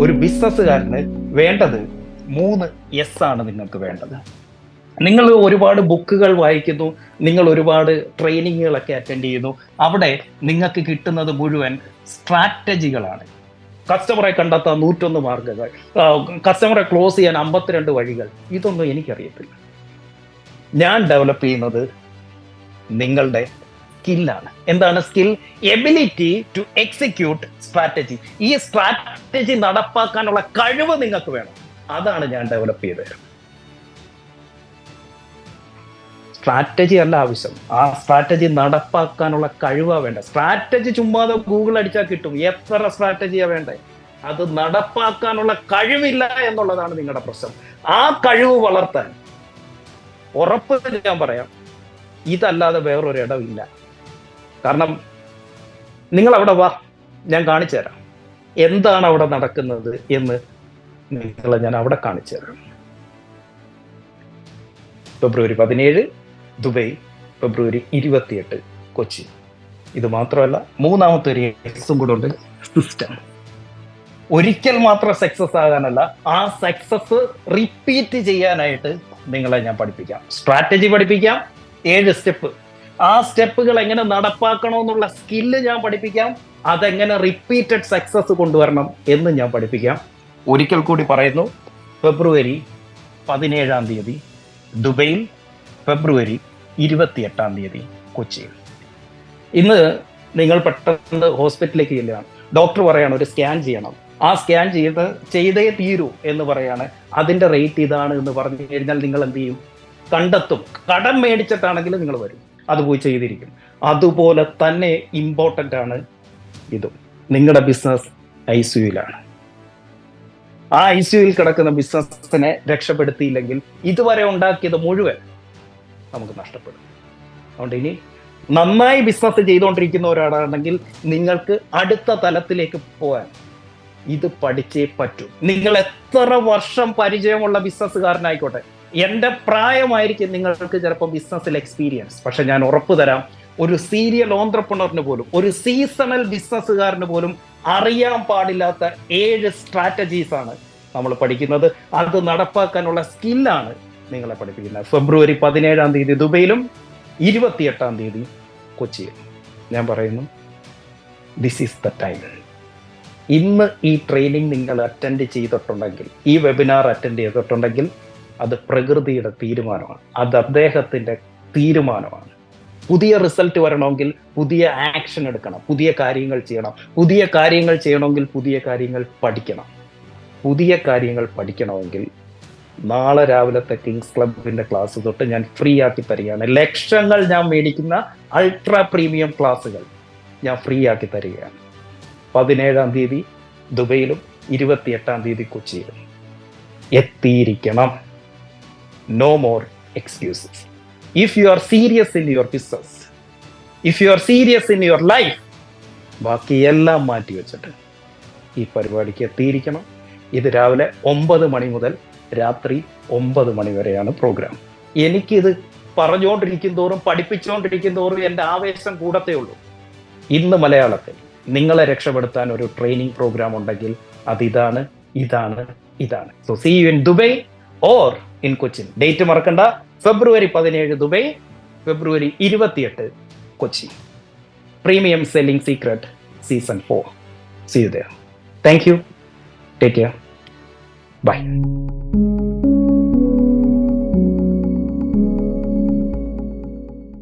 ഒരു ബിസിനസ്സുകാരന് വേണ്ടത് മൂന്ന് എസ് ആണ് നിങ്ങൾക്ക് വേണ്ടത്. നിങ്ങൾ ഒരുപാട് ബുക്കുകൾ വായിക്കുന്നു നിങ്ങൾ ഒരുപാട് ട്രെയിനിങ്ങുകളൊക്കെ അറ്റൻഡ് ചെയ്യുന്നു. അവിടെ നിങ്ങൾക്ക് കിട്ടുന്നത് മുഴുവൻ സ്ട്രാറ്റജികളാണ്. കസ്റ്റമറെ കണ്ടെത്താൻ നൂറ്റൊന്ന് മാർഗങ്ങൾ കസ്റ്റമറെ ക്ലോസ് ചെയ്യാൻ അമ്പത്തിരണ്ട് വഴികൾ. ഇതൊന്നും എനിക്കറിയത്തില്ല. ഞാൻ ഡെവലപ്പ് ചെയ്യുന്നത് നിങ്ങളുടെ സ്കില്ലാണ് എന്താണ് skill ability to execute strategy ഈ സ്ട്രാറ്റജി നടപ്പാക്കാനുള്ള കഴിവ് നിങ്ങൾക്ക് വേണം. അതാണ് ഞാൻ ഡെവലപ്പ് ചെയ്തത് സ്ട്രാറ്റജി അല്ല ആവശ്യം. ആ സ്ട്രാറ്റജി നടപ്പാക്കാനുള്ള കഴിവാ വേണ്ട സ്ട്രാറ്റജി ചുമ്മാതെ ഗൂഗിൾ അടിച്ചാൽ കിട്ടും. എത്ര സ്ട്രാറ്റജിയാ വേണ്ടേ? അത് നടപ്പാക്കാനുള്ള കഴിവില്ല എന്നുള്ളതാണ് നിങ്ങളുടെ പ്രശ്നം. ആ കഴിവ് വളർത്താൻ ഉറപ്പ് ഞാൻ പറയാം. ഇതല്ലാതെ വേറൊരു ഇടമില്ല കാരണം നിങ്ങൾ അവിടെ വാ ഞാൻ കാണിച്ചു തരാം. എന്താണ് അവിടെ നടക്കുന്നത് എന്ന് നിങ്ങളെ ഞാൻ അവിടെ കാണിച്ചു തരാം. ഫെബ്രുവരി പതിനേഴ് ദുബൈ ഫെബ്രുവരി ഇരുപത്തിയെട്ട് കൊച്ചി. ഇത് മാത്രമല്ല മൂന്നാമത്തെ ഒരു എക്സും കൂടെ ഉണ്ട് സിസ്റ്റം ഒരിക്കൽ മാത്രം സക്സസ് ആകാനല്ല ആ സക്സസ് റിപ്പീറ്റ് ചെയ്യാനായിട്ട് നിങ്ങളെ ഞാൻ പഠിപ്പിക്കാം. സ്ട്രാറ്റജി പഠിപ്പിക്കാം. ഏഴ് സ്റ്റെപ്പ് ആ സ്റ്റെപ്പുകൾ എങ്ങനെ നടപ്പാക്കണമെന്നുള്ള സ്കില്ല് ഞാൻ പഠിപ്പിക്കാം. അതെങ്ങനെ റിപ്പീറ്റഡ് സക്സസ് കൊണ്ടുവരണം എന്ന് ഞാൻ പഠിപ്പിക്കാം. ഒരിക്കൽ കൂടി പറയുന്നു ഫെബ്രുവരി പതിനേഴാം തീയതി ദുബൈയിൽ ഫെബ്രുവരി ഇരുപത്തിയെട്ടാം തീയതി കൊച്ചിയിൽ. ഇന്ന് നിങ്ങൾ പെട്ടെന്ന് ഹോസ്പിറ്റലിലേക്ക് ചെല്ലുകയാണ്. ഡോക്ടർ പറയാണ് ഒരു സ്കാൻ ചെയ്യണം. ആ സ്കാൻ ചെയ്ത് ചെയ്തേ തീരൂ എന്ന് പറയാണ്. അതിന്റെ റേറ്റ് ഇതാണ് എന്ന് പറഞ്ഞു കഴിഞ്ഞാൽ നിങ്ങൾ എന്ത് ചെയ്യും? കണ്ടെത്തും. കടം മേടിച്ചിട്ടാണെങ്കിലും നിങ്ങൾ വരും. അത് പോയി ചെയ്തിരിക്കും. അതുപോലെ തന്നെ ഇമ്പോർട്ടന്റ് ആണ് ഇതും. നിങ്ങളുടെ ബിസിനസ് ഐ സിയുലാണ് ആ ഐ സിയുയിൽ കിടക്കുന്ന ബിസിനസ്സിനെ രക്ഷപ്പെടുത്തിയില്ലെങ്കിൽ ഇതുവരെ ഉണ്ടാക്കിയത് മുഴുവൻ നമുക്ക് നഷ്ടപ്പെടും. അതുകൊണ്ട് ഇനി നന്നായി ബിസിനസ് ചെയ്തുകൊണ്ടിരിക്കുന്ന ഒരാളാണെങ്കിൽ നിങ്ങൾക്ക് അടുത്ത തലത്തിലേക്ക് പോകാൻ ഇത് പഠിച്ചേ പറ്റൂ. നിങ്ങൾ എത്ര വർഷം പരിചയമുള്ള ബിസിനസ്സുകാരനായിക്കോട്ടെ എന്റെ പ്രായമായിരിക്കും നിങ്ങൾക്ക് ചിലപ്പോൾ ബിസിനസ്സിൽ എക്സ്പീരിയൻസ് പക്ഷെ ഞാൻ ഉറപ്പ് തരാം ഒരു സീരിയൽ ഓന്ത്രപ്രണറിന് പോലും ഒരു സീസണൽ ബിസിനസ്സുകാരന് പോലും അറിയാൻ പാടില്ലാത്ത ഏഴ് സ്ട്രാറ്റജീസ് ആണ് നമ്മൾ പഠിക്കുന്നത്. അത് നടപ്പാക്കാനുള്ള സ്കില്ലാണ് നിങ്ങളെ പഠിപ്പിക്കുന്നത്. ഫെബ്രുവരി പതിനേഴാം തീയതി ദുബൈയിലും ഇരുപത്തിയെട്ടാം തീയതി കൊച്ചിയിൽ. ഞാൻ പറയുന്നു ദിസ് ഈസ് ദ ടൈം ഇന്ന് ഈ ട്രെയിനിങ് നിങ്ങൾ അറ്റൻഡ് ചെയ്തിട്ടുണ്ടെങ്കിൽ ഈ വെബിനാർ അറ്റൻഡ് ചെയ്തിട്ടുണ്ടെങ്കിൽ അത് പ്രകൃതിയുടെ തീരുമാനമാണ്. അത് അദ്ദേഹത്തിന്റെ തീരുമാനമാണ്. പുതിയ റിസൾട്ട് വരണമെങ്കിൽ പുതിയ ആക്ഷൻ എടുക്കണം പുതിയ കാര്യങ്ങൾ ചെയ്യണം. പുതിയ കാര്യങ്ങൾ ചെയ്യണമെങ്കിൽ പുതിയ കാര്യങ്ങൾ പഠിക്കണം. പുതിയ കാര്യങ്ങൾ പഠിക്കണമെങ്കിൽ നാളെ രാവിലത്തെ കിങ്സ് ക്ലബിന്റെ ക്ലാസ് തൊട്ട് ഞാൻ ഫ്രീ ആക്കി തരികയാണ്. ലക്ഷങ്ങൾ ഞാൻ മേടിക്കുന്ന അൾട്രാ പ്രീമിയം ക്ലാസ്സുകൾ ഞാൻ ഫ്രീ ആക്കി തരികയാണ്. പതിനേഴാം തീയതി ദുബൈയിലും ഇരുപത്തിയെട്ടാം തീയതി കൊച്ചിയിലും. എത്തിയിരിക്കണം. No more excuses. If you are serious in your business if you are serious in your life ബാക്കി എല്ലാം മാറ്റി വെച്ചിട്ട് ഈ പരിപാടിക്ക് എത്തിയിരിക്കണം. ഇത് രാവിലെ ഒമ്പത് മണി മുതൽ രാത്രി ഒമ്പത് മണി വരെയാണ് പ്രോഗ്രാം എനിക്കിത് പറഞ്ഞുകൊണ്ടിരിക്കും തോറും പഠിപ്പിച്ചുകൊണ്ടിരിക്കും തോറും എന്റെ ആവേശം കൂടത്തേ ഉള്ളൂ. ഇന്ന് മലയാളത്തിൽ നിങ്ങളെ രക്ഷപ്പെടുത്താൻ ഒരു ട്രെയിനിങ് പ്രോഗ്രാം ഉണ്ടെങ്കിൽ അത് ഇതാണ് ഇതാണ്. ഇതാണ് so see you in Dubai or in Cochin date മറക്കണ്ട. ഫെബ്രുവരി പതിനേഴ് ദുബൈ ഫെബ്രുവരി ഇരുപത്തിയെട്ട് Kochi. Premium selling secret season four see you there thank you take care bye